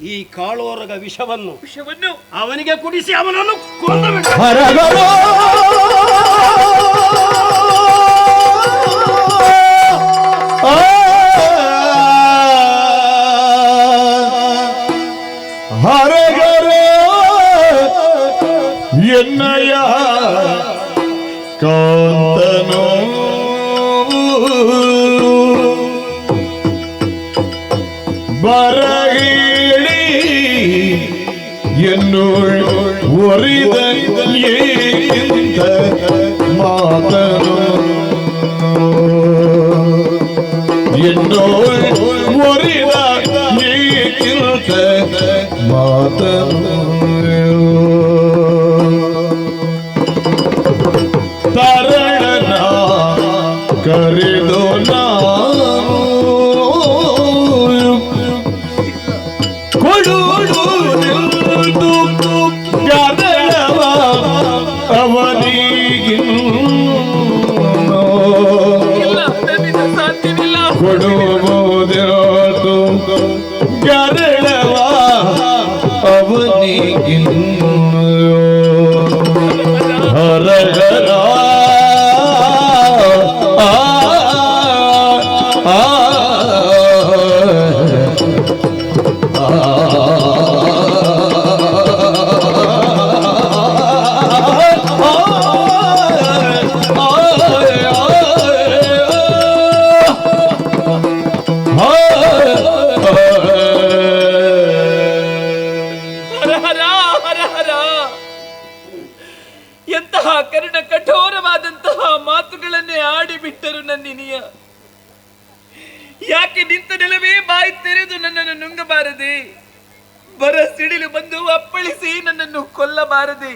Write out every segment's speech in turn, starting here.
ಈ ಕಾಳೋರಗ ವಿಷವನ್ನು ವಿಷವನ್ನು ಅವನಿಗೆ ಕುಡಿಸಿ ಅವನನ್ನು ಕೊಂದು ಬಿಡು. என்னுள் Better ಬರ ಸಿಡಿಲು ಬಂದು ಅಪ್ಪಳಿಸಿ ನನ್ನನ್ನು ಕೊಲ್ಲಬಾರದೆ.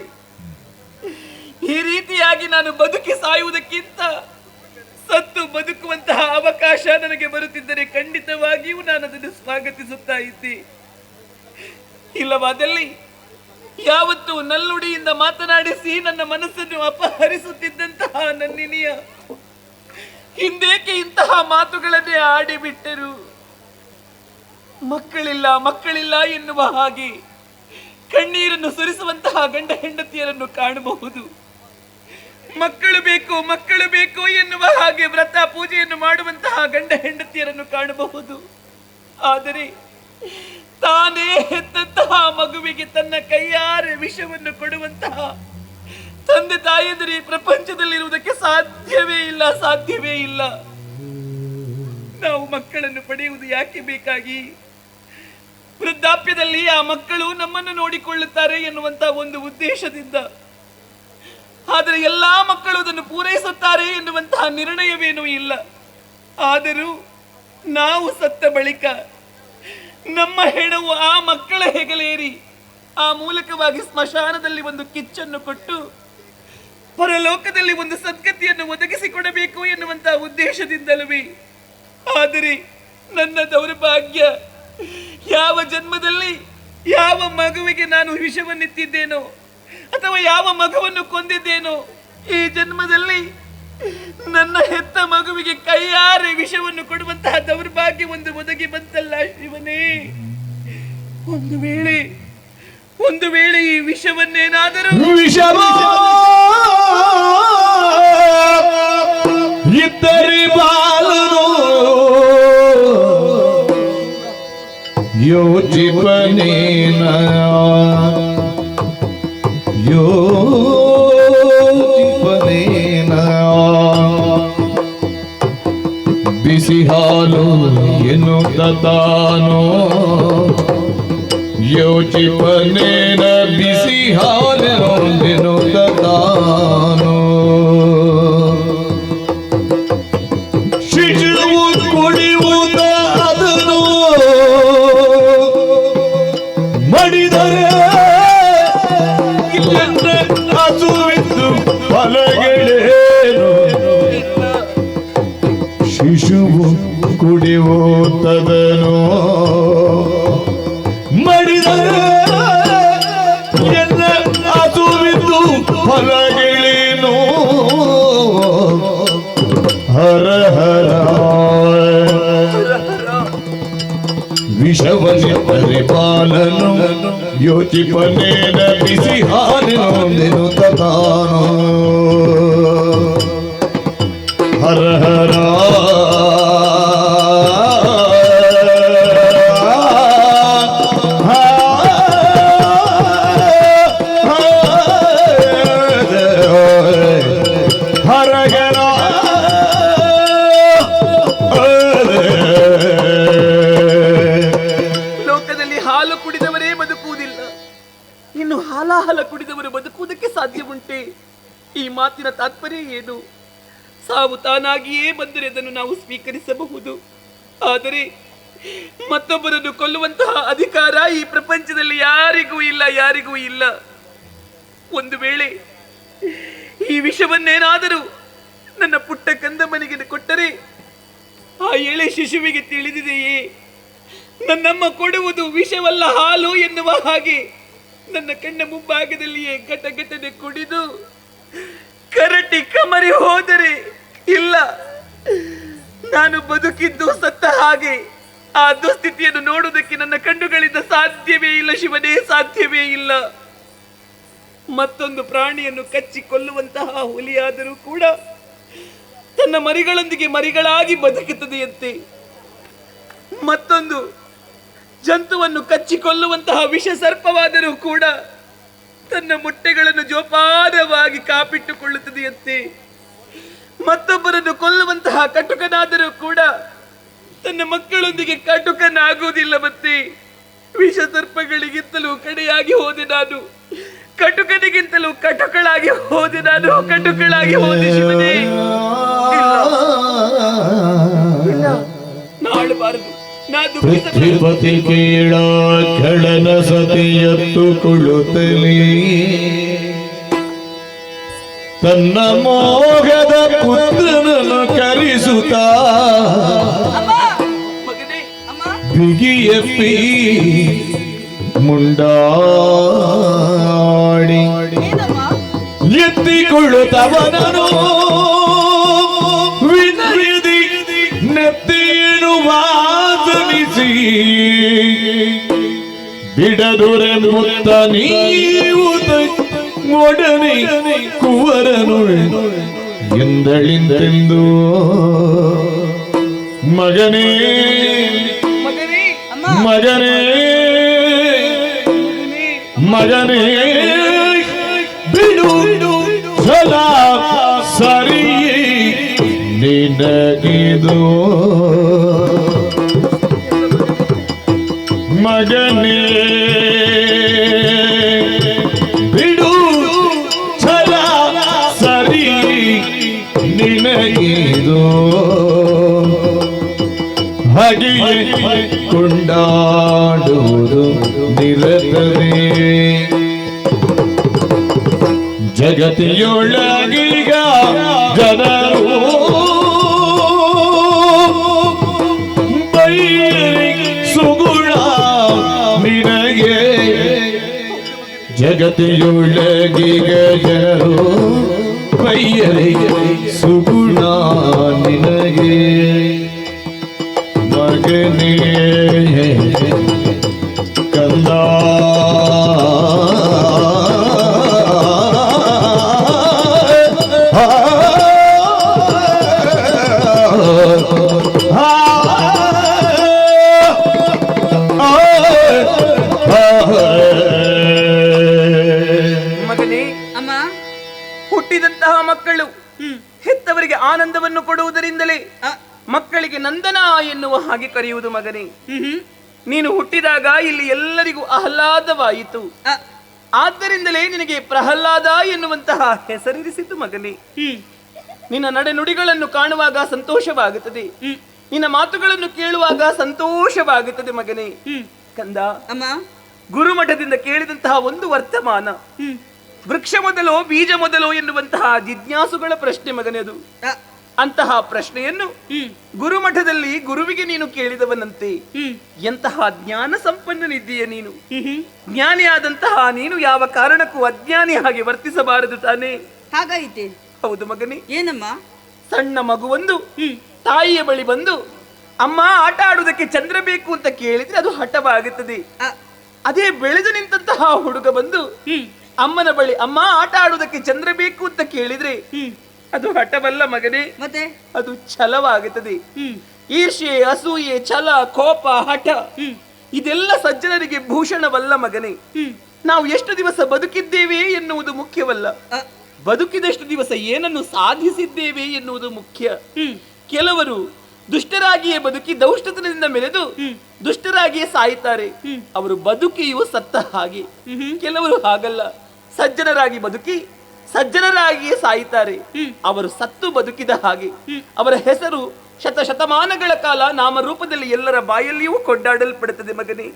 ಈ ರೀತಿಯಾಗಿ ನಾನು ಬದುಕಿ ಸಾಯುವುದಕ್ಕಿಂತ ಸತ್ತು ಬದುಕುವಂತಹ ಅವಕಾಶ ನನಗೆ ಬರುತ್ತಿದ್ದರೆ ಖಂಡಿತವಾಗಿಯೂ ನಾನು ಅದನ್ನು ಸ್ವಾಗತಿಸುತ್ತಾ ಇದ್ದೆ. ಇಲ್ಲವಾದಲ್ಲಿ ಯಾವತ್ತು ನಲ್ಲುಡಿಯಿಂದ ಮಾತನಾಡಿಸಿ ನನ್ನ ಮನಸ್ಸನ್ನು ಅಪಹರಿಸುತ್ತಿದ್ದಂತಹ ನನ್ನಿನಿಯ ಹಿಂದೇಕೆ ಇಂತಹ ಮಾತುಗಳನ್ನೇ ಆಡಿಬಿಟ್ಟರು. ಮಕ್ಕಳಿಲ್ಲ ಮಕ್ಕಳಿಲ್ಲ ಎನ್ನುವ ಹಾಗೆ ಕಣ್ಣೀರನ್ನು ಸುರಿಸುವಂತಹ ಗಂಡ ಹೆಂಡತಿಯರನ್ನು ಕಾಣಬಹುದು. ಮಕ್ಕಳು ಬೇಕು ಮಕ್ಕಳು ಬೇಕು ಎನ್ನುವ ಹಾಗೆ ವ್ರತ ಪೂಜೆಯನ್ನು ಮಾಡುವಂತಹ ಗಂಡ ಹೆಂಡತಿಯರನ್ನು ಕಾಣಬಹುದು. ಆದರೆ ತಾನೇ ಹೆತ್ತಂತಹ ಮಗುವಿಗೆ ತನ್ನ ಕೈಯಾರೆ ವಿಷವನ್ನು ಕೊಡುವಂತಹ ತಂದೆ ತಾಯಿಯಂದರೆ ಈ ಪ್ರಪಂಚದಲ್ಲಿರುವುದಕ್ಕೆ ಸಾಧ್ಯವೇ ಇಲ್ಲ ಸಾಧ್ಯವೇ ಇಲ್ಲ. ನಾವು ಮಕ್ಕಳನ್ನು ಪಡೆಯುವುದು ಯಾಕೆ ಬೇಕಾಗಿ? ವೃದ್ಧಾಪ್ಯದಲ್ಲಿ ಆ ಮಕ್ಕಳು ನಮ್ಮನ್ನು ನೋಡಿಕೊಳ್ಳುತ್ತಾರೆ ಎನ್ನುವಂತ ಒಂದು ಉದ್ದೇಶದಿಂದ. ಆದರೆ ಎಲ್ಲಾ ಮಕ್ಕಳು ಅದನ್ನು ಪೂರೈಸುತ್ತಾರೆ ಎನ್ನುವಂತಹ ನಿರ್ಣಯವೇನೂ ಇಲ್ಲ. ಆದರೂ ನಾವು ಸತ್ತ ಬಳಿಕ ನಮ್ಮ ಹೆಣವು ಆ ಮಕ್ಕಳ ಹೆಗಲೇರಿ, ಆ ಮೂಲಕವಾಗಿ ಸ್ಮಶಾನದಲ್ಲಿ ಒಂದು ಕಿಚ್ಚನ್ನು ಕೊಟ್ಟು ಪರಲೋಕದಲ್ಲಿ ಒಂದು ಸದ್ಗತಿಯನ್ನು ಒದಗಿಸಿಕೊಡಬೇಕು ಎನ್ನುವಂತಹ ಉದ್ದೇಶದಿಂದಲೂ ಆದರೆ ನನ್ನ ದೌರ್ಭಾಗ್ಯ ಯಾವ ಜನ್ಮದಲ್ಲಿ ಯಾವ ಮಗುವಿಗೆ ನಾನು ವಿಷವನ್ನೆತ್ತಿದ್ದೇನೋ ಅಥವಾ ಯಾವ ಮಗುವನ್ನು ಕೊಂದಿದ್ದೇನೋ, ಈ ಜನ್ಮದಲ್ಲಿ ನನ್ನ ಹೆತ್ತ ಮಗುವಿಗೆ ಕೈಯಾರೆ ವಿಷವನ್ನು ಕೊಡುವಂತಹ ದೌರ್ಭಾಗ್ಯ ಒಂದು ಒದಗಿ ಬಂತಲ್ಲ ಶಿವನೇ. ಒಂದು ವೇಳೆ ಒಂದು ವೇಳೆ ಈ ವಿಷವನ್ನೇನಾದರೂ ಇದ್ದರಿ ಬಾಲನು ಯೋಚಿಪನೇನ ಯೋಚಿಪನೇನ ಬಿಸಿ ಹಾಲು ಎನ್ನುತ್ತ ತಾನೋ ಯೋಚಿಪನೇನ ಬಿಸಿ ಹಾಲೆನೊಂದೆನು ಕುಡಿಯುತ್ತದನು ಮಡಿದರೆ ಎಲ್ಲ ಹಸುವಿದ್ದು ಫಲಗಳೇನು ಹರ ಹರ ವಿಷವನ್ನೆತ್ತರೆ ಬಾಳ ಬಾಲನು ಯೋಚಿಪನೇನ ಬಿಸಿ ಹಾಲಿನೊಂದೆನು ಲೋಕದಲ್ಲಿ ಹಾಲು ಕುಡಿದವರೇ ಬದುಕುವುದಿಲ್ಲ. ಇನ್ನು ಹಾಲಾಹಲ ಕುಡಿದವರು ಬದುಕುವುದಕ್ಕೆ ಸಾಧ್ಯವುಂಟೆ. ಈ ಮಾತಿನ ತಾತ್ಪರ್ಯ ಏನು? ಸಾವು ತಾನಾಗಿಯೇ ಬಂದರೆ ಅದನ್ನು ನಾವು ಸ್ವೀಕರಿಸಬಹುದು. ಆದರೆ ಮತ್ತೊಬ್ಬರನ್ನು ಕೊಲ್ಲುವಂತಹ ಅಧಿಕಾರ ಈ ಪ್ರಪಂಚದಲ್ಲಿ ಯಾರಿಗೂ ಇಲ್ಲ ಯಾರಿಗೂ ಇಲ್ಲ. ಒಂದು ವೇಳೆ ಈ ವಿಷವನ್ನೇನಾದರೂ ನನ್ನ ಪುಟ್ಟ ಕಂದಮ್ಮನಿಗೆ ಕೊಟ್ಟರೆ ಆ ಎಳೆ ಶಿಶುವಿಗೆ ತಿಳಿದಿದೆಯೇ? ನನ್ನಮ್ಮ ಕೊಡುವುದು ವಿಷವಲ್ಲ ಹಾಲು ಎನ್ನುವ ಹಾಗೆ ನನ್ನ ಕಣ್ಣ ಮುಂಭಾಗದಲ್ಲಿಯೇ ಘಟಘಟನೆ ಕುಡಿದು ಕರಟಿ ಕಮರಿ ಹೋದರೆ ಇಲ್ಲ. ನಾನು ಬದುಕಿದ್ದು ಸತ್ತ ಹಾಗೆ ಆ ದುಸ್ಥಿತಿಯನ್ನು ನೋಡುವುದಕ್ಕೆ ನನ್ನ ಕಣ್ಣುಗಳಿಂದ ಸಾಧ್ಯವೇ ಇಲ್ಲ ಶಿವನೇ, ಸಾಧ್ಯವೇ ಇಲ್ಲ. ಮತ್ತೊಂದು ಪ್ರಾಣಿಯನ್ನು ಕಚ್ಚಿ ಕೊಲ್ಲುವಂತಹ ಹುಲಿಯಾದರೂ ಕೂಡ ತನ್ನ ಮರಿಗಳೊಂದಿಗೆ ಮರಿಗಳಾಗಿ ಬದುಕುತ್ತದೆಯಂತೆ. ಮತ್ತೊಂದು ಜಂತುವನ್ನು ಕಚ್ಚಿಕೊಳ್ಳುವಂತಹ ವಿಷ ಸರ್ಪವಾದರೂ ಕೂಡ ತನ್ನ ಮೊಟ್ಟೆಗಳನ್ನು ಜೋಪಾನವಾಗಿ ಕಾಪಿಟ್ಟುಕೊಳ್ಳುತ್ತದೆಯಂತೆ. ಮತ್ತೊಬ್ಬರನ್ನು ಕೊಲ್ಲುವಂತಹ ಕಟುಕನಾದರೂ ಕೂಡ ತನ್ನ ಮಕ್ಕಳೊಂದಿಗೆ ಕಟುಕನಾಗುವುದಿಲ್ಲ ಮತ್ತೆ. ವಿಷ ಸರ್ಪಗಳಿಗಿಂತಲೂ ಕಡೆಯಾಗಿ ಹೋದೆ ನಾನು. ಕಟುಕನಿಗಿಂತಲೂ ಕಟುಕಳಾಗಿ ಹೋದೆ ನಾನು. ಕಟುಕಳಾಗಿ ಹೋದೆ ಶಿವನೇ. ಪೃಥ್ವಿಪತಿ ಕೇಳ ಸತಿಯತ್ತು ಕುಳುತಲಿ ತನ್ನ ಮೋಗದ ಪುತ್ರನನ್ನು ಕರಿಸುತ್ತ. ಬಿಗಿಯಪ್ಪಿ ಮುಂಡಾಡಿ ಎತ್ತಿಕೊಳ್ಳುತ್ತವನನು ವಿನಯದಿ ನೆತ್ತಿಯನ್ನು ವಾದನಿಸಿ ಬಿಡದುರೆ ಮುತ್ತ ನೀವು ಒಡನೆ ಕುವರನು. ಎಂದಳಿಂದೆಂದು ಮಗನೇ ಮಗನೇ ಮಗನೇ ಮಗನೇ ಬಿಡು ಸದಾ ಸರಿ ಹಾಗೆಯೇ ಕೊಂಡಾಡುವುದು ನಿರತವೇ. ಜಗತಿಯೊಳಗೀಗ ಜನರು ಸುಗುಣ ನಿನಗೆ. ಜಗತಿಯೊಳಗೀಗ ಜನರು ಪೈಯರಿಗೆ ಸುಗುಣ ನಿನಗೆ. ಮಗನೇ ಕಂದ ಎನ್ನುವ ಹಾಗೆ ಕರೆಯುವುದು ಮಗನೇ. ನೀನು ಹುಟ್ಟಿದಾಗ ಇಲ್ಲಿ ಎಲ್ಲರಿಗೂ ಆಹ್ಲಾದವಾಯಿತು. ಆದ್ದರಿಂದಲೇ ನಿನಗೆ ಪ್ರಹ್ಲಾದ ಎನ್ನುವಂತಹ ಹೆಸರಿರಿಸಿತು ಮಗನೇ. ನಿನ್ನ ನಡೆನುಡಿಗಳನ್ನು ಕಾಣುವಾಗ ಸಂತೋಷವಾಗುತ್ತದೆ. ನಿನ್ನ ಮಾತುಗಳನ್ನು ಕೇಳುವಾಗ ಸಂತೋಷವಾಗುತ್ತದೆ ಮಗನೇ. ಕಂದ ಗುರುಮಠದಿಂದ ಕೇಳಿದಂತಹ ಒಂದು ವರ್ತಮಾನ. ವೃಕ್ಷ ಮೊದಲೋ ಬೀಜ ಮೊದಲೋ ಎನ್ನುವಂತಹ ಜಿಜ್ಞಾಸುಗಳ ಪ್ರಶ್ನೆ ಮಗನೇ ಅದು. ಅಂತಹ ಪ್ರಶ್ನೆಯನ್ನು ಗುರುಮಠದಲ್ಲಿ ಗುರುವಿಗೆ ನೀನು ಕೇಳಿದವನಂತೆ. ಹ್ಮ್. ಎಂತಹ ಜ್ಞಾನ ಸಂಪನ್ನನಿದ್ದೀಯ ನೀನು? ಜ್ಞಾನಿಯಾದಂತಹ ನೀನು ಯಾವ ಕಾರಣಕ್ಕೂ ಅಜ್ಞಾನಿ ಹಾಗೆ ವರ್ತಿಸಬಾರದು ತಾನೇ? ಹಾಗಾಯಿತೆ. ಹೌದು ಮಗನೇ. ಏನಮ್ಮ? ಸಣ್ಣ ಮಗುವೊಂದು ಹ್ಮ್. ತಾಯಿಯ ಬಳಿ ಬಂದು ಅಮ್ಮ ಆಟ ಆಡುವುದಕ್ಕೆ ಚಂದ್ರ ಬೇಕು ಅಂತ ಕೇಳಿದ್ರೆ ಅದು ಹಠವಾಗುತ್ತದೆ. ಅದೇ ಬೆಳೆದು ನಿಂತಹ ಹುಡುಗ ಬಂದು ಅಮ್ಮನ ಬಳಿ ಅಮ್ಮ ಆಟ ಆಡುವುದಕ್ಕೆ ಚಂದ್ರ ಬೇಕು ಅಂತ ಕೇಳಿದ್ರೆ ಅದು ಹಠವಲ್ಲ ಮಗನೇ. ಮತ್ತೆ? ಅದು ಛಲವಾಗುತ್ತದೆ. ಈರ್ಷೆ ಅಸೂಯೆ ಛಲ ಕೋಪ ಹಠ. ಇದೆಲ್ಲ ಸಜ್ಜನರಿಗೆ ಭೂಷಣವಲ್ಲ ಮಗನೇ. ನಾವು ಎಷ್ಟು ದಿವಸ ಬದುಕಿದ್ದೇವೆ ಎನ್ನುವುದು ಮುಖ್ಯವಲ್ಲ. ಬದುಕಿದಷ್ಟು ದಿವಸ ಏನನ್ನು ಸಾಧಿಸಿದ್ದೇವೆ ಎನ್ನುವುದು ಮುಖ್ಯ. ಕೆಲವರು ದುಷ್ಟರಾಗಿಯೇ ಬದುಕಿ ದೌಷ್ಟತನದಿಂದ ಮೆರೆದು ದುಷ್ಟರಾಗಿಯೇ ಸಾಯುತ್ತಾರೆ. ಅವರು ಬದುಕಿಯು ಸತ್ತ ಹಾಗೆ. ಕೆಲವರು ಹಾಗಲ್ಲ. ಸಜ್ಜನರಾಗಿ ಬದುಕಿ ಸಜ್ಜನರಾಗಿಯೇ ಸಾಯಿತಾರೆ ಅವರು ಸತ್ತು ಬದುಕಿದ ಹಾಗೆ. ಅವರ ಹೆಸರು ಶತ ಶತಮಾನಗಳ ಕಾಲ ನಾಮರೂಪದಲ್ಲಿ ಎಲ್ಲರ ಬಾಯಲ್ಲಿಯೂ ಕೊಂಡಾಡಲ್ಪಡುತ್ತದೆ ಮಗನೇ.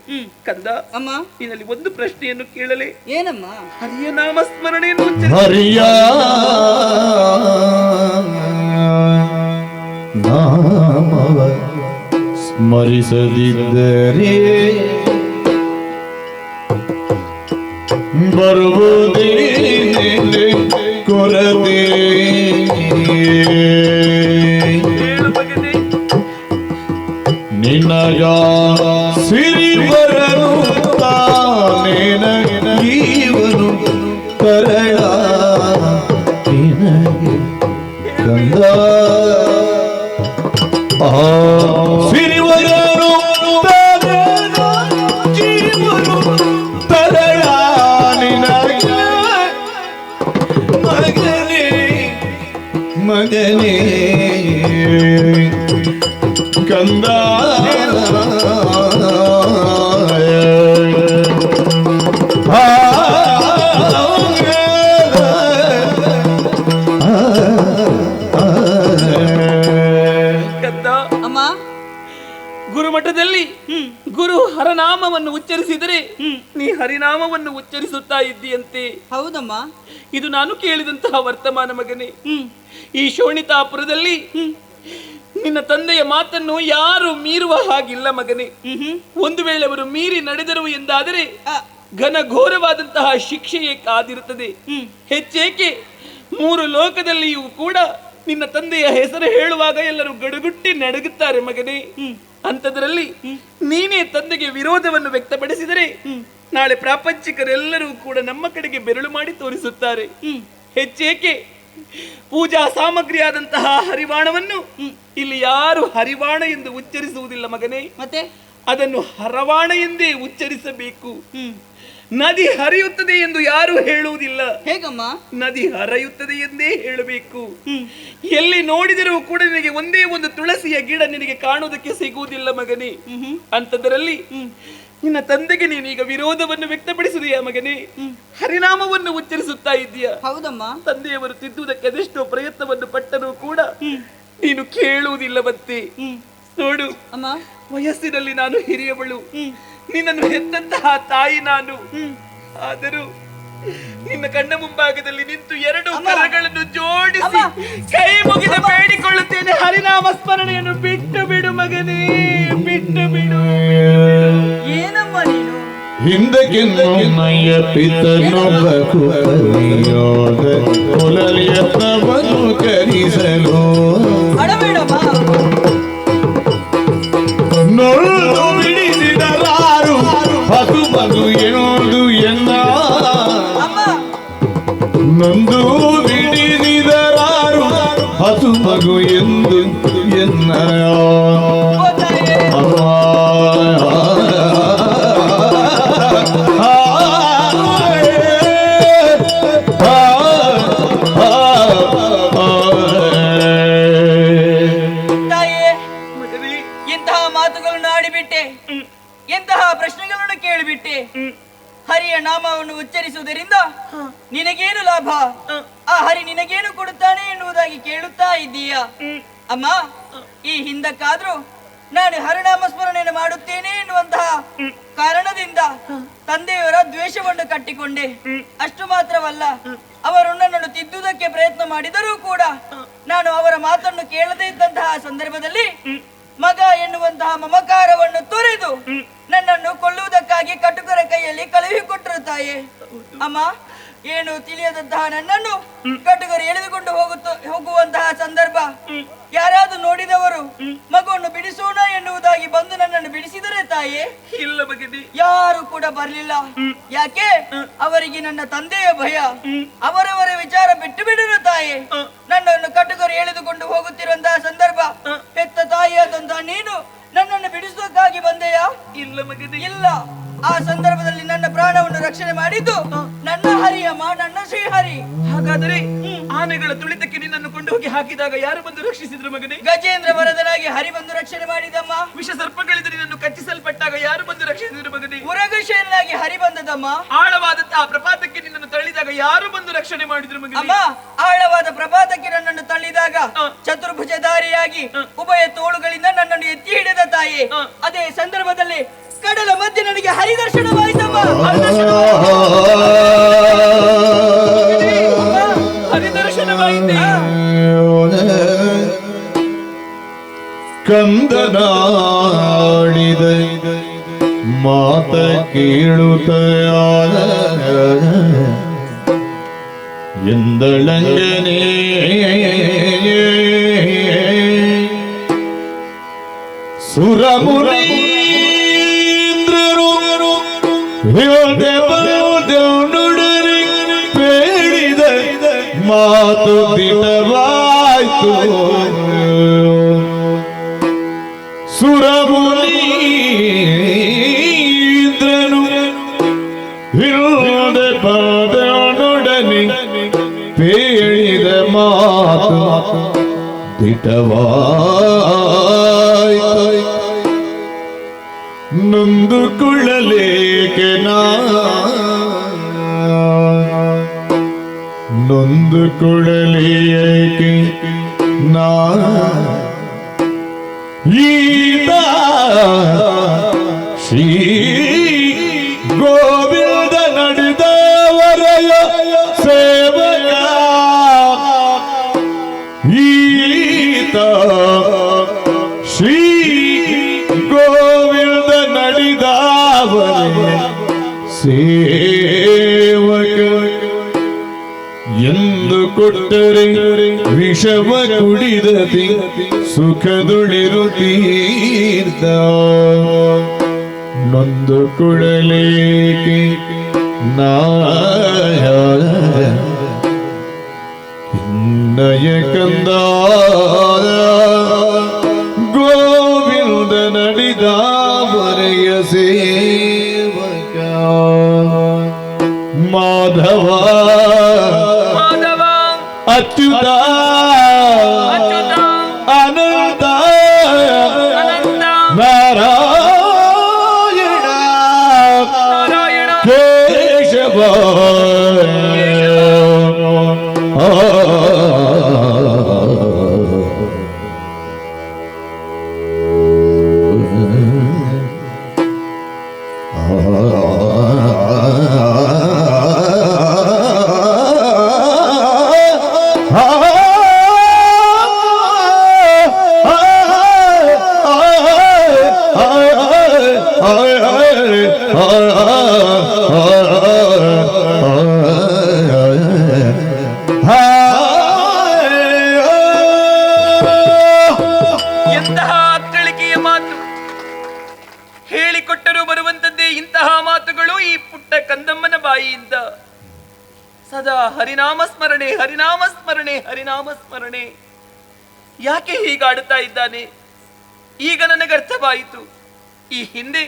ಕಂದ ಅಮ್ಮ. ಇದರಲ್ಲಿ ಒಂದು ಪ್ರಶ್ನೆಯನ್ನು ಕೇಳಲೆ. ಏನಮ್ಮ? ಹರಿಯ ನಾಮ ಸ್ಮರಣೆಯನ್ನು ಹರಿಯ ನಾಮವ ಸ್ಮರಿಸದಿದ್ದರೆ ಬರುವುದೇ ಮಗನೇ ನಿನಗ ತಾನೇನ ಕರಳ ನಿನಗೆ ಕಂದ ಆ ಕಂದ. ಅಮ್ಮ. ಗುರುಮಠದಲ್ಲಿ ಗುರು ಹರನಾಮವನ್ನು ಉಚ್ಚರಿಸಿದರೆ ನೀ ಹರಿನಾಮವನ್ನು ಉಚ್ಚರಿಸುತ್ತಾ ಇದ್ದೀಯಂತೆ. ಹೌದಮ್ಮ. ಇದು ನಾನು ಕೇಳಿದಂತಹ ವರ್ತಮಾನ ಮಗನೇ. ಈ ಶೋಣಿತಾಪುರದಲ್ಲಿ ನಿನ್ನ ತಂದೆಯ ಮಾತನ್ನು ಯಾರು ಮೀರುವ ಹಾಗಿಲ್ಲ ಮಗನೇ. ಒಂದು ವೇಳೆ ಅವರು ಮೀರಿ ನಡೆದರು ಎಂದಾದರೆ ಘನ ಘೋರವಾದಂತಹ ಶಿಕ್ಷೆಯೇ ಕಾದಿರುತ್ತದೆ. ಹೆಚ್ಚೇಕೆ ಮೂರು ಲೋಕದಲ್ಲಿಯೂ ಕೂಡ ನಿನ್ನ ತಂದೆಯ ಹೆಸರು ಹೇಳುವಾಗ ಎಲ್ಲರೂ ಗಡುಗುಟ್ಟಿ ನಡುಗುತ್ತಾರೆ ಮಗನೇ. ಅಂಥದ್ರಲ್ಲಿ ನೀನೇ ತಂದೆಗೆ ವಿರೋಧವನ್ನು ವ್ಯಕ್ತಪಡಿಸಿದರೆ ನಾಳೆ ಪ್ರಾಪಂಚಿಕರೆಲ್ಲರೂ ಕೂಡ ನಮ್ಮ ಕಡೆಗೆ ಬೆರಳು ಮಾಡಿ ತೋರಿಸುತ್ತಾರೆ. ಹೆಚ್ಚೇಕೆ ಪೂಜಾ ಸಾಮಗ್ರಿಯಾದಂತಹ ಹರಿವಾಣವನ್ನು ಇಲ್ಲಿ ಯಾರು ಹರಿವಾಣ ಎಂದು ಉಚ್ಚರಿಸುವುದಿಲ್ಲ ಮಗನೇ. ಮತ್ತೆ? ಅದನ್ನು ಹರವಾಣ ಎಂದೇ ಉಚ್ಚರಿಸಬೇಕು. ನದಿ ಹರಿಯುತ್ತದೆ ಎಂದು ಯಾರು ಹೇಳುವುದಿಲ್ಲ. ಹೇಗಮ್ಮ? ನದಿ ಹರಿಯುತ್ತದೆ ಎಂದೇ ಹೇಳಬೇಕು. ಎಲ್ಲಿ ನೋಡಿದರೂ ಕೂಡ ನಿನಗೆ ಒಂದೇ ಒಂದು ತುಳಸಿಯ ಗಿಡ ನಿನಗೆ ಕಾಣುವುದಕ್ಕೆ ಸಿಗುವುದಿಲ್ಲ ಮಗನೇ. ಅಂಥದ್ರಲ್ಲಿ ನಿನ್ನ ತಂದೆಗೆ ನೀನೀಗ ವಿರೋಧವನ್ನು ವ್ಯಕ್ತಪಡಿಸಿದೆಯಾ ಮಗನೇ? ಹರಿನಾಮವನ್ನು ಉಚ್ಚರಿಸುತ್ತಾ ಇದ್ದೀಯಾ? ಹೌದಮ್ಮ. ತಂದೆಯವರು ತಿದ್ದುವುದಕ್ಕೆ ಅದೆಷ್ಟೋ ಪ್ರಯತ್ನವನ್ನು ಪಟ್ಟರೂ ಕೂಡ ನೀನು ಕೇಳುವುದಿಲ್ಲವಂತೆ. ನೋಡು ಅಮ್ಮ. ವಯಸ್ಸಿನಲ್ಲಿ ನಾನು ಹಿರಿಯವಳು. ನಿನ್ನನ್ನು ಹೆತ್ತಂತಹ ತಾಯಿ ನಾನು. ಆದರೂ ನಿನ್ನ ಕಣ್ಣ ಮುಂಭಾಗದಲ್ಲಿ ನಿಂತು ಎರಡು ಕರಗಳನ್ನು ಜೋಡಿಸಿ ಕೈ ಮುಗಿದ ಬೇಡಿಕೊಳ್ಳುತ್ತೇನೆ. ಹರಿನಾಮ ಸ್ಮರಣೆಯನ್ನು ಬಿಟ್ಟು ಬಿಡು ಮಗನೇ ಬಿಟ್ಟು ಬಿಡು. ನೀನು ಹಿಂದಕ್ಕೆ ನಯ್ಯ ಪಿತನೊಬ್ಬ ಕುಕಲಿಯೋದ ಕುಲಲಿಯತ್ನವನ್ನು ಕರಿಸಲು ಅಮ್ಮ, ಈ ಹಿಂದಕ್ಕಾದ್ರೂ ನಾನು ಹರಿನಾಮ ಸ್ಮರಣೆಯನ್ನು ಮಾಡುತ್ತೇನೆ ಎನ್ನುವಂತಹ ಕಾರಣದಿಂದ ತಂದೆಯವರ ದ್ವೇಷವನ್ನು ಕಟ್ಟಿಕೊಂಡೆ. ಅಷ್ಟು ಮಾತ್ರವಲ್ಲ, ಅವರು ನನ್ನನ್ನು ತಿದ್ದುವುದಕ್ಕೆ ಪ್ರಯತ್ನ ಮಾಡಿದರೂ ಕೂಡ ನಾನು ಅವರ ಮಾತನ್ನು ಕೇಳದೇ ಇದ್ದಂತಹ ಸಂದರ್ಭದಲ್ಲಿ ಮಗ ಎನ್ನುವಂತಹ ಮಮಕಾರವನ್ನು ತೊರೆದು ನನ್ನನ್ನು ಕೊಲ್ಲುವುದಕ್ಕಾಗಿ ಕಟುಕರ ಕೈಯಲ್ಲಿ ಕಳುಹಿಕೊಟ್ಟರು ತಾಯಿ ಅಮ್ಮ ಏನು ತಿಳಿಯದಂತಹ ನನ್ನನ್ನು ಕಟ್ಟುಗರು ಎಳೆದುಕೊಂಡು ಹೋಗುತ್ತ ಹೋಗುವಂತಹ ಸಂದರ್ಭ. ಯಾರಾದ್ರೂ ನೋಡಿದವರು ಮಗುವನ್ನು ಬಿಡಿಸೋಣ ಎನ್ನುವುದಾಗಿ ಬಂದು ನನ್ನನ್ನು ಬಿಡಿಸಿದರೆ ತಾಯಿ? ಇಲ್ಲ ಮಗನೇ. ಯಾರು ಕೂಡ ಬರಲಿಲ್ಲ. ಯಾಕೆ? ಅವರಿಗೆ ನನ್ನ ತಂದೆಯ ಭಯ. ಅವರವರ ವಿಚಾರ ಬಿಟ್ಟು ಬಿಡರು ತಾಯಿ. ನನ್ನನ್ನು ಕಟ್ಟುಗರು ಎಳೆದುಕೊಂಡು ಹೋಗುತ್ತಿರುವಂತಹ ಸಂದರ್ಭ. ಹೆತ್ತ ತಾಯಿಯಾದಂತಹ ನೀನು ನನ್ನನ್ನು ಬಿಡಿಸೋಕ್ಕಾಗಿ ಬಂದೆಯಾ? ಇಲ್ಲ ಮಗನೇ. ಇಲ್ಲ. ಆ ಸಂದರ್ಭದಲ್ಲಿ ನನ್ನ ಪ್ರಾಣವನ್ನು ರಕ್ಷಣೆ ಮಾಡಿದ್ದು ನನ್ನ ಹರಿಯಮ್ಮ ನನ್ನ ಶ್ರೀಹರಿ ಹಾಗಾದರೆ ಆನೆಗಳ ತುಳಿತಕ್ಕೆ ನಿನ್ನನ್ನು ಕೊಂಡು ಹೋಗಿ ಹಾಕಿದಾಗ ಯಾರು ಬಂದು ರಕ್ಷಿಸಿದ್ರು ಮಗನೇ? ಗಜೇಂದ್ರ ವರದನಾಗಿ ಹರಿ ಬಂದು ರಕ್ಷಣೆ ಮಾಡಿದಮ್ಮ. ವಿಷ ಸರ್ಪಗಳಿಂದ ನಿನ್ನನ್ನು ಕಚ್ಚಿಸಲ್ಪಟ್ಟಾಗ ಯಾರು ಬಂದು ರಕ್ಷಿಸಿದ್ರು ಮಗನೇ? ಉರಗಶೇನಾಗಿ ಹರಿ ಬಂದದಮ್ಮ. ಆಳವಾದಂತಹ ಪ್ರಪಾತಕ್ಕೆ ನಿನ್ನನ್ನು ತಳ್ಳಿದಾಗ ಯಾರು ಬಂದು ರಕ್ಷಣೆ ಮಾಡಿದ್ರು ಅಮ್ಮ ಆಳವಾದ ಪ್ರಪಾತಕ್ಕೆ ನನ್ನನ್ನು ತಳ್ಳಿದಾಗ. ಚತುರ್ಭುಜಧಾರಿಯಾಗಿ ಉಭಯ ತೋಳುಗಳಿಂದ ನನ್ನನ್ನು ಎತ್ತಿ ಹಿಡಿದ ತಾಯಿ. ಅದೇ ಸಂದರ್ಭದಲ್ಲಿ ನನಗೆ ಹರಿದರ್ಶನವಾಯಿತಮ್ಮ ಹರಿದರ್ಶನವಾಯಿತೆ ಕಂದನಾಡಿದ ಮಾತ ಕೇಳುತ್ತಾದ ಎಂದಳಂಗನೇ ಸುರಮುನೀಂದ್ರರು ನುಡರಿ ಬೇಡಿದ ಮಾತು ದಿಟವಾಯ್ತು ಸುರಮುನೀಂದ್ರನು ವಿರೋಧ ಪಾದನೊಡನೆ ಪೇಳಿದ ಮಾತು ದಿಟವಾಯ್ತು. ನೊಂದುಕೊಳ್ಳಲೇಕೆ ನೊಂದುಕೊಳ್ಳಲೇಕೆ ನಾ? ಈತ ಎಂದು ಕೊಟ್ಟರೆ ವಿಷವ ಕುಡಿದತಿ ಸುಖದುಳಿರುತ್ತೀರ್ತ ನೊಂದು ಕೊಡಲೇಕೆ ನಾಯ ಹಿನ್ನಯ ಅಚ್ಯುತ ಬಾಯಿಯಿಂದ ಸದಾ ಹರಿನಾಮ ಸ್ಮರಣೆ ಹರಿನಾಮ ಸ್ಮರಣೆ ಹರಿನಾಮ ಸ್ಮರಣೆ ಯಾಕೆ ಹೀಗಾಡುತ್ತಾ ಇದ್ದಾನೆ? ಈಗ ನನಗೆ ಅರ್ಥವಾಯಿತು. ಈ ಹಿಂದೆ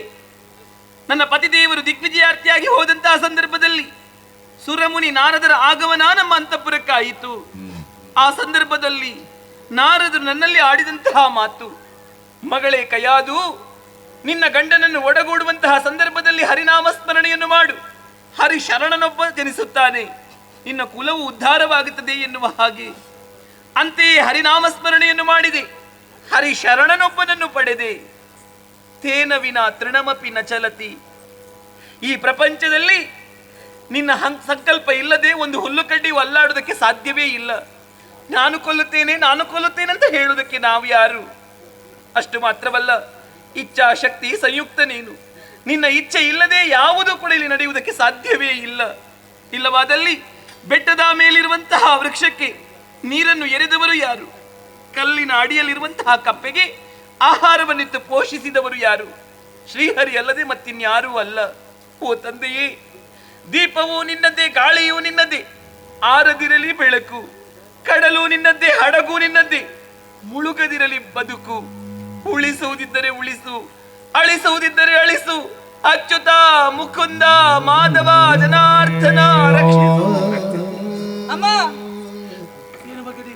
ನನ್ನ ಪತಿದೇವರು ದಿಗ್ವಿಜಯಾರ್ಥಿಯಾಗಿ ಹೋದಂತಹ ಸಂದರ್ಭದಲ್ಲಿ ಸುರಮುನಿ ನಾರದರ ಆಗಮನ ನಮ್ಮ ಅಂತಃಪುರಕ್ಕಾಯಿತು. ಆ ಸಂದರ್ಭದಲ್ಲಿ ನಾರದರು ನನ್ನಲ್ಲಿ ಆಡಿದಂತಹ ಮಾತು, ಮಗಳೇ ಕಯಾದು, ನಿನ್ನ ಗಂಡನನ್ನು ಒಡಗೂಡುವಂತಹ ಸಂದರ್ಭದಲ್ಲಿ ಹರಿನಾಮ ಸ್ಮರಣೆಯನ್ನು ಮಾಡು. ಹರಿ ಶರಣನೊಬ್ಬ ಜನಿಸುತ್ತಾನೆ. ನಿನ್ನ ಕುಲವು ಉದ್ಧಾರವಾಗುತ್ತದೆ ಎನ್ನುವ ಹಾಗೆ. ಅಂತೆಯೇ ಹರಿನಾಮ ಸ್ಮರಣೆಯನ್ನು ಮಾಡಿದೆ. ಹರಿ ಶರಣನೊಬ್ಬನನ್ನು ಪಡೆದೆ. ತೇನ ವಿನ ತೃಣಮಪಿ ನ ಚಲತಿ. ಈ ಪ್ರಪಂಚದಲ್ಲಿ ನಿನ್ನ ಹಂ- ಸಂಕಲ್ಪ ಇಲ್ಲದೆ ಒಂದು ಹುಲ್ಲು ಕಡ್ಡಿ ಒಲ್ಲಾಡೋದಕ್ಕೆ ಸಾಧ್ಯವೇ ಇಲ್ಲ. ನಾನು ಕೊಲ್ಲುತ್ತೇನೆ ನಾನು ಕೊಲ್ಲುತ್ತೇನೆ ಅಂತ ಹೇಳುವುದಕ್ಕೆ ನಾವು ಯಾರು? ಅಷ್ಟು ಮಾತ್ರವಲ್ಲ, ಇಚ್ಛಾಶಕ್ತಿ ಸಂಯುಕ್ತ ನೀನು. ನಿನ್ನ ಇಚ್ಛೆ ಇಲ್ಲದೆ ಯಾವುದು ಕೂಡ ಇಲ್ಲಿ ನಡೆಯುವುದಕ್ಕೆ ಸಾಧ್ಯವೇ ಇಲ್ಲ. ಇಲ್ಲವಾದಲ್ಲಿ ಬೆಟ್ಟದ ಮೇಲಿರುವಂತಹ ವೃಕ್ಷಕ್ಕೆ ನೀರನ್ನು ಎರೆದವರು ಯಾರು? ಕಲ್ಲಿನ ಅಡಿಯಲ್ಲಿರುವಂತಹ ಕಪ್ಪೆಗೆ ಆಹಾರವನ್ನಿತ್ತು ಪೋಷಿಸಿದವರು ಯಾರು? ಶ್ರೀಹರಿ ಅಲ್ಲದೆ ಮತ್ತಿನ್ಯಾರೂ ಅಲ್ಲ. ಓ ತಂದೆಯೇ, ದೀಪವು ನಿನ್ನದೇ, ಗಾಳಿಯು ನಿನ್ನದೇ, ಆರದಿರಲಿ ಬೆಳಕು, ಕಡಲು ನಿನ್ನದ್ದೇ ಹಡಗು ನಿನ್ನದ್ದೇ ಮುಳುಗದಿರಲಿ ಬದುಕು. ಉಳಿಸುವುದಿದ್ದರೆ ಉಳಿಸು ಅಳಿಸುವುದಿದ್ದರೆ ಅಳಿಸು. ಅಚ್ಯುತ ಮುಕುಂದ ಮಾಧವ ಜನಾರ್ಥನ ರಕ್ಷಿಸು. ಅಮ್ಮ?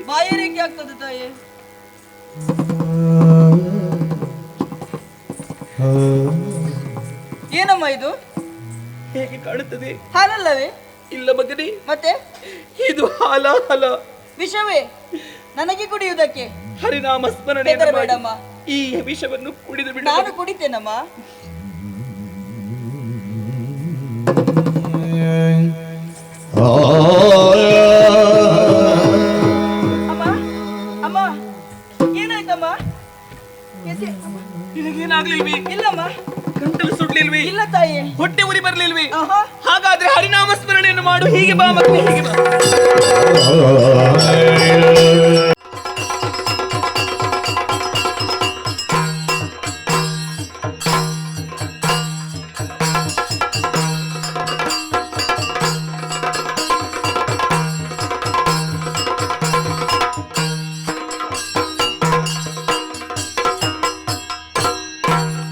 ಬಾಯಾರಿಕೆ ಆಗ್ತದೆ ತಾಯಿ. ಏನಮ್ಮ ಇದು? ಹೇಗೆ ಕಾಣುತ್ತದೆ? ಹಾಲಲ್ಲವೇ? ಇಲ್ಲ ಮಗನಿ. ಮತ್ತೆ? ಇದು ಹಾಲ ಹಾಲ. ವಿಷವೇ? ನನಗೆ ಕುಡಿಯುವುದಕ್ಕೆ ಹರಿನಾಮ ಸ್ಮರಣೆ ಮೇಡಮ್ಮ ಈ ವಿಷವನ್ನು ಕುಡಿದು ಬಿಡ. ನಾನು ಕುಡಿತೇನಮ್ಮ? ಅಮ್ಮ